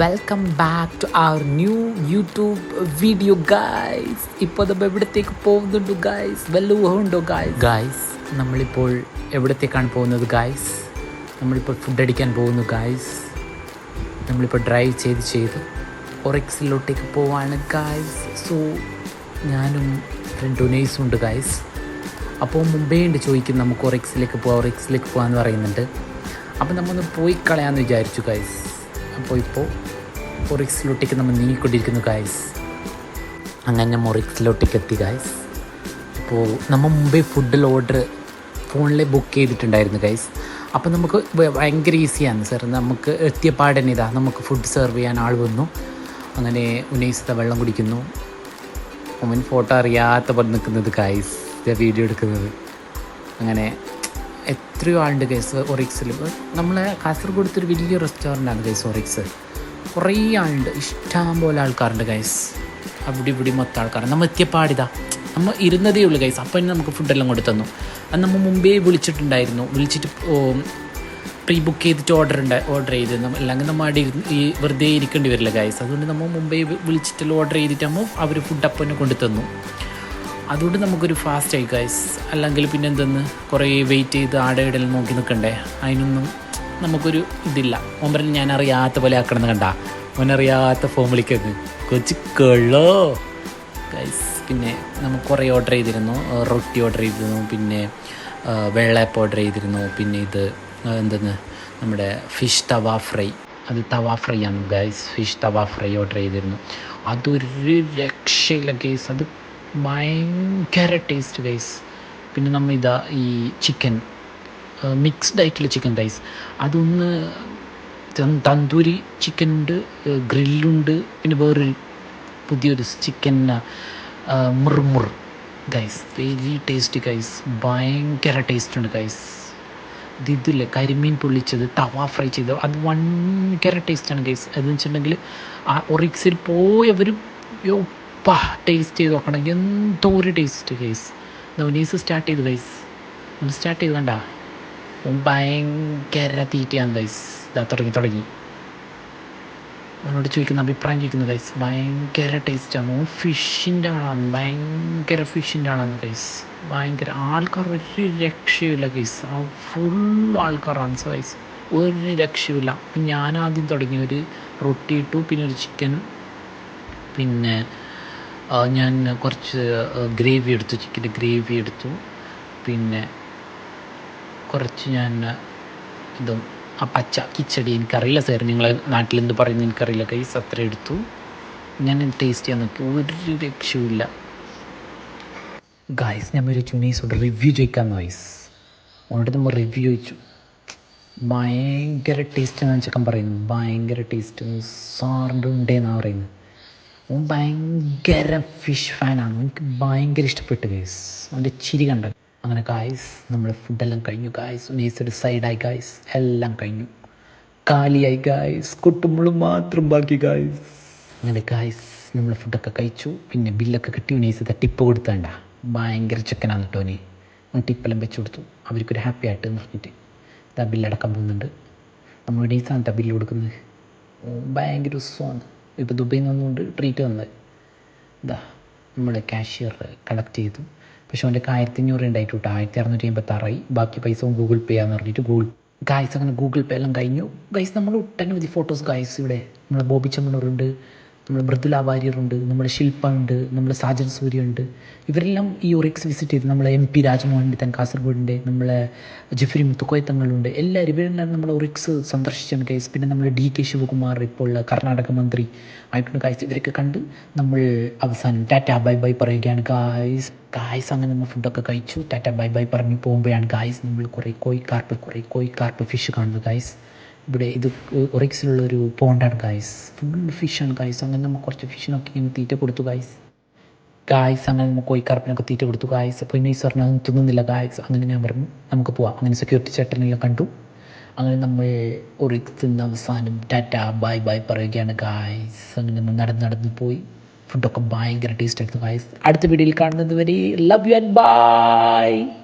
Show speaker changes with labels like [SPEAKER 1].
[SPEAKER 1] Welcome back to our new YouTube video guys ഇപ്പോൾ നമ്മൾ എവിടത്തേക്ക് പോകുന്നുണ്ട് ഗായ്സ് വല്ല ഊഹമുണ്ടോ ഗായ്സ് ഗായ്സ് നമ്മളിപ്പോൾ എവിടത്തേക്കാണ് പോകുന്നത് ഗായ്സ് നമ്മളിപ്പോൾ ഫുഡ് അടിക്കാൻ പോകുന്നു ഗായ്സ് നമ്മളിപ്പോൾ ഡ്രൈവ് ചെയ്ത് ചെയ്ത് ഒറക്സിലോട്ടേക്ക് പോവാണ് ഗായ്സ് സോ ഞാനും ഫ്രണ്ട് ഉനൈസും ഉണ്ട് ഗായ്സ് അപ്പോൾ മുമ്പേ ഉണ്ട് ചോദിക്കും നമുക്ക് ഒറക്സിലേക്ക് പോവാം ഒറക്സിലേക്ക് പോകാമെന്ന് പറയുന്നുണ്ട്. അപ്പോൾ നമ്മൊന്ന് പോയി കളയാമെന്ന് വിചാരിച്ചു ഗായ്സ് അപ്പോൾ ഇപ്പോൾ മൊറിക്സിലോട്ടേക്ക് നമ്മൾ നീങ്ങിക്കൊണ്ടിരിക്കുന്നു ഗായ്സ് അങ്ങനെ മൊറിക്സിലോട്ടേക്ക് എത്തി ഗായ്സ് അപ്പോൾ നമ്മൾ മുമ്പേ ഫുഡിൽ ഓർഡർ ഫോണിലെ ബുക്ക് ചെയ്തിട്ടുണ്ടായിരുന്നു ഗൈസ് അപ്പോൾ നമുക്ക് ഭയങ്കര ഈസിയാണ് സർ നമുക്ക് എത്തിയ പാടന്നെ ഇതാ. നമുക്ക് ഫുഡ് സെർവ് ചെയ്യാൻ ആൾ വന്നു. അങ്ങനെ ഉന്നയിച്ചത വെള്ളം കുടിക്കുന്നു. അവൻ ഫോട്ടോ അറിയാത്ത പോലെ നിൽക്കുന്നത് ഗൈസ് വീഡിയോ എടുക്കുന്നത്. അങ്ങനെ എത്രയോ ആളുണ്ട് കേസ് ഒറിക്സിൽ നമ്മളെ കാസർഗോഡത്തെ ഒരു വലിയ റെസ്റ്റോറന്റാണ് കേസ് ഒറിക്സ്. കുറേ ആളുണ്ട്. ഇഷ്ടം പോലെ ആൾക്കാരുണ്ട് ഗൈസ് അവിടെ ഇവിടെ മൊത്തം ആൾക്കാർ നമ്മൾ എത്തിയപ്പാടിതാ. നമ്മൾ ഇരുന്നതേ ഉള്ളൂ ഗൈസ് അപ്പം തന്നെ നമുക്ക് ഫുഡെല്ലാം കൊണ്ടു തന്നു. അത് നമ്മൾ മുമ്പേ വിളിച്ചിട്ടുണ്ടായിരുന്നു. വിളിച്ചിട്ട് പ്രീ ബുക്ക് ചെയ്തിട്ട് ഓർഡർ ഉണ്ട് ഓർഡർ ചെയ്ത് നമ്മൾ അല്ലെങ്കിൽ നമ്മൾ അവിടെ ഈ വെറുതെ ഇരിക്കേണ്ടി വരില്ല ഗൈസ് അതുകൊണ്ട് നമ്മൾ മുമ്പേ വിളിച്ചിട്ടുള്ള വിളിച്ചിട്ട് ഓർഡർ ചെയ്തിട്ടാകുമ്പോൾ അവർ ഫുഡ് അപ്പം തന്നെ കൊണ്ടു തന്നു. അതുകൊണ്ട് നമുക്കൊരു ഫാസ്റ്റ് ആയി ഗൈസ് അല്ലെങ്കിൽ പിന്നെ എന്തെന്ന്? കുറേ വെയിറ്റ് ചെയ്ത് ആടെ ഇടയിൽ നോക്കി നിൽക്കണ്ടേ? അതിനൊന്നും നമുക്കൊരു ഇതില്ല. ഓമ്പരൻ ഞാൻ അറിയാത്ത പോലെ ആക്കണമെന്ന് കണ്ട. ഓനറിയാത്ത ഫോം വിളിക്കുന്നത് കൊച്ചു കൊള്ളോ? ഗൈസ് പിന്നെ നമുക്ക് കുറേ ഓർഡർ ചെയ്തിരുന്നു. റൊട്ടി ഓർഡർ ചെയ്തിരുന്നു. പിന്നെ വെള്ളയപ്പ് ഓർഡർ ചെയ്തിരുന്നു. പിന്നെ ഇത് എന്തെന്ന്? നമ്മുടെ ഫിഷ് തവ ഫ്രൈ അത് തവ ഫ്രൈ ആണ് guys fish tawa fry order ചെയ്തിരുന്നു. അതൊരു രക്ഷയില്ല ഗൈസ് അത് ഭയങ്കര ടേസ്റ്റ് ഗൈസ് പിന്നെ നമ്മൾ ഇതാ ഈ ചിക്കൻ മിക്സ്ഡ് ആയിട്ടുള്ള ചിക്കൻ റൈസ് അതൊന്ന് തന്തൂരി ചിക്കൻ ഉണ്ട് ഗ്രില്ലുണ്ട് പിന്നെ വേറൊരു പുതിയൊരു ചിക്കൻ മുറുമുർ ഗൈസ് വെരി ടേസ്റ്റ് ഗൈസ് ഭയങ്കര ടേസ്റ്റ് ഉണ്ട് ഗൈസ് ഇത് ഇതില്ലേ കരിമീൻ പൊള്ളിച്ചത് തവ ഫ്രൈ ചെയ്തത് അത് ഭയങ്കര ടേസ്റ്റാണ് ഗൈസ് അതെന്ന് വെച്ചിട്ടുണ്ടെങ്കിൽ ആ ഒറിക്സിൽ പോയവരും യോപ്പാ ടേസ്റ്റ് ചെയ്ത് നോക്കണം. എന്തോ ഒരു ടേസ്റ്റ് ഗൈസ് നൗനീസ് സ്റ്റാർട്ട് ചെയ്തു ഗൈസ് ഒന്ന് സ്റ്റാർട്ട് ചെയ്ത് കണ്ട. ഭയങ്കര തീറ്റയാണ് ഗൈസ് ഇതാ തുടങ്ങി തുടങ്ങി. അവനോട് ചോദിക്കുന്ന അഭിപ്രായം ചോദിക്കുന്നു ഗൈസ് ഭയങ്കര ടേസ്റ്റാണ് ഫിഷിന്റെ ആളാണ്. ഭയങ്കര ഫിഷിന്റെ ആളാണ് ഗൈസ് ഭയങ്കര ആൾക്കാർ ഒരു രക്ഷയുമില്ല ഗൈസ് ആ ഫുൾ ആൾക്കാരാണ് ഗൈസ് ഒരു രക്ഷയുമില്ല. അപ്പം ഞാൻ ആദ്യം തുടങ്ങി ഒരു റൊട്ടി ഇട്ടു പിന്നെ ഒരു ചിക്കൻ പിന്നെ ഞാൻ കുറച്ച് ഗ്രേവി എടുത്തു ചിക്കന്റെ ഗ്രേവി എടുത്തു. പിന്നെ കുറച്ച് ഞാൻ ഇതും ആ പച്ച കിച്ചടി എനിക്കറിയില്ല സാർ നിങ്ങളെ നാട്ടിൽ എന്ത് പറയുന്നത് എനിക്കറിയില്ല കൈസ് അത്ര എടുത്തു. ഞാൻ ടേസ്റ്റ് ചെയ്യാൻ നോക്കി. ഒരു രക്ഷയുമില്ല. ഗായ്സ് ഞാൻ ഒരു ചുനീസോട് റിവ്യൂ ചോദിക്കാൻ വൈസ് അവനോട് നമ്മൾ റിവ്യൂ ചോദിച്ചു. ഭയങ്കര ടേസ്റ്റ് എന്ന് ചെക്കൻ പറയുന്നു. ഭയങ്കര ടേസ്റ്റ് സാറിന്റെ ഉണ്ടേന്നാണ് പറയുന്നത്. അവൻ ഭയങ്കര ഫിഷ് ഫാനാണ് എനിക്ക് ഭയങ്കര ഇഷ്ടപ്പെട്ടു ഗൈസ് അവന്റെ ചിരി കണ്ട. അങ്ങനെ ഗായ്സ് നമ്മുടെ ഫുഡെല്ലാം കഴിഞ്ഞു ഗായ്സ് ഒരു സൈഡായി ഗായ്സ് എല്ലാം കഴിഞ്ഞു. കാലിയായി ഗായ്സ് കൊട്ടുമ്പോൾ മാത്രം ബാക്കി ഗായ്സ് അങ്ങനെ ഗായ്സ് നമ്മൾ ഫുഡൊക്കെ കഴിച്ചു. പിന്നെ ബില്ലൊക്കെ കിട്ടി. നേഴ്സത്തെ ടിപ്പ് കൊടുത്തണ്ട. ഭയങ്കര ചെക്കനാണ് കേട്ടോ നീ ടിപ്പെല്ലാം വെച്ച് കൊടുത്തു. അവർക്കൊരു ഹാപ്പി ആയിട്ട് എന്ന് പറഞ്ഞിട്ട്. ഇതാ ബില്ലടക്കാൻ പോകുന്നുണ്ട്. നമ്മൾ നേഴ്സാണ് ബില്ല് കൊടുക്കുന്നത്. ഭയങ്കര ഉത്സവമാണ് ഇപ്പോൾ ദുബൈയിൽ നിന്നുകൊണ്ട് ട്രീറ്റ് തന്നത് ഇതാ നമ്മുടെ കാഷ്യർ കളക്ട് ചെയ്തു. പക്ഷെ അവന്റെ ആയിരത്തി അഞ്ഞൂറ് ഉണ്ടായിട്ട് കേട്ടോ ആയിരത്തി അറുന്നൂറ്റി അമ്പത്താറായി ബാക്കി പൈസ ഗൂഗിൾ പേ ആന്ന് പറഞ്ഞിട്ട് ഗൂഗിൾ ഗായ്സ് അങ്ങനെ ഗൂഗിൾ പേ എല്ലാം കഴിഞ്ഞു. ഗൈസ് നമ്മൾ ഒട്ടനവധി ഫോട്ടോസ് ഗായ്സ് ഇവിടെ നമ്മളെ ബോബി ചെമ്മണ്ണൂറുണ്ട് നമ്മുടെ മൃദുല വാര്യറുണ്ട് നമ്മുടെ ശില്പ ഉണ്ട് നമ്മുടെ സാജൻ സൂര്യ ഉണ്ട്. ഇവരെല്ലാം ഈ ഒറിക്സ് വിസിറ്റ് ചെയ്ത് നമ്മളെ എം പി രാജമോഹന്റെ തൻ കാസർഗോഡിന്റെ നമ്മളെ ജഫരി മുത്തുക്കോയത്തങ്ങളുണ്ട് എല്ലാവരും ഇവരെല്ലാം നമ്മൾ ഒറിക്സ് സന്ദർശിച്ചാണ് കേസ് പിന്നെ നമ്മൾ ഡി കെ ശിവകുമാർ ഇപ്പോൾ കർണാടക മന്ത്രി ആയിട്ടുണ്ട്. കായ്സ് ഇവരൊക്കെ കണ്ട് നമ്മൾ അവസാനം ടാറ്റ ബൈ ബൈ പറയുകയാണ്. കായ്സ് കായ്സ് അങ്ങനെ നമ്മൾ ഫുഡൊക്കെ കഴിച്ചു. ടാറ്റ ബൈ ബൈ പറഞ്ഞ് പോകുമ്പോഴാണ് കായ്സ് നമ്മൾ കുറേ കോഴിക്കാർപ്പ് കുറേ കോഴിക്കാർപ്പ് ഫിഷ് കാണുന്നത് ഗായ്സ് ഇവിടെ ഇത് ഒറിക്സിലുള്ള ഒരു പോണ്ടാണ് ഗായ്സ് ഫുൾ ഫിഷാണ് ഗായ്സ് അങ്ങനെ നമുക്ക് കുറച്ച് ഫിഷിനൊക്കെ തീറ്റ കൊടുത്തു ഗായ്സ് ഗായ്സ് അങ്ങനെ നമുക്ക് കോഴിക്കാർപ്പിനൊക്കെ തീറ്റ കൊടുത്തു ഗായ്സ് അപ്പോൾ ഇനി പറഞ്ഞാൽ തിന്നുന്നില്ല ഗായ്സ് അങ്ങനെ ഞാൻ പറഞ്ഞു നമുക്ക് പോവാം. അങ്ങനെ സെക്യൂരിറ്റി ചേട്ടനെല്ലാം കണ്ടു. അങ്ങനെ നമ്മൾ ഒറിക്സിന്റെ അവസാനം ടാറ്റ ബൈ ബൈ പറയുകയാണ് ഗായ്സ് അങ്ങനെ നമ്മൾ നടന്ന് നടന്ന് പോയി. ഫുഡൊക്കെ ഭയങ്കര ടേസ്റ്റ് ആയിരുന്നു ഗായ്സ് അടുത്ത വീഡിയോയിൽ കാണുന്നത് വരെ ലവ് യു ആൻഡ് ബൈ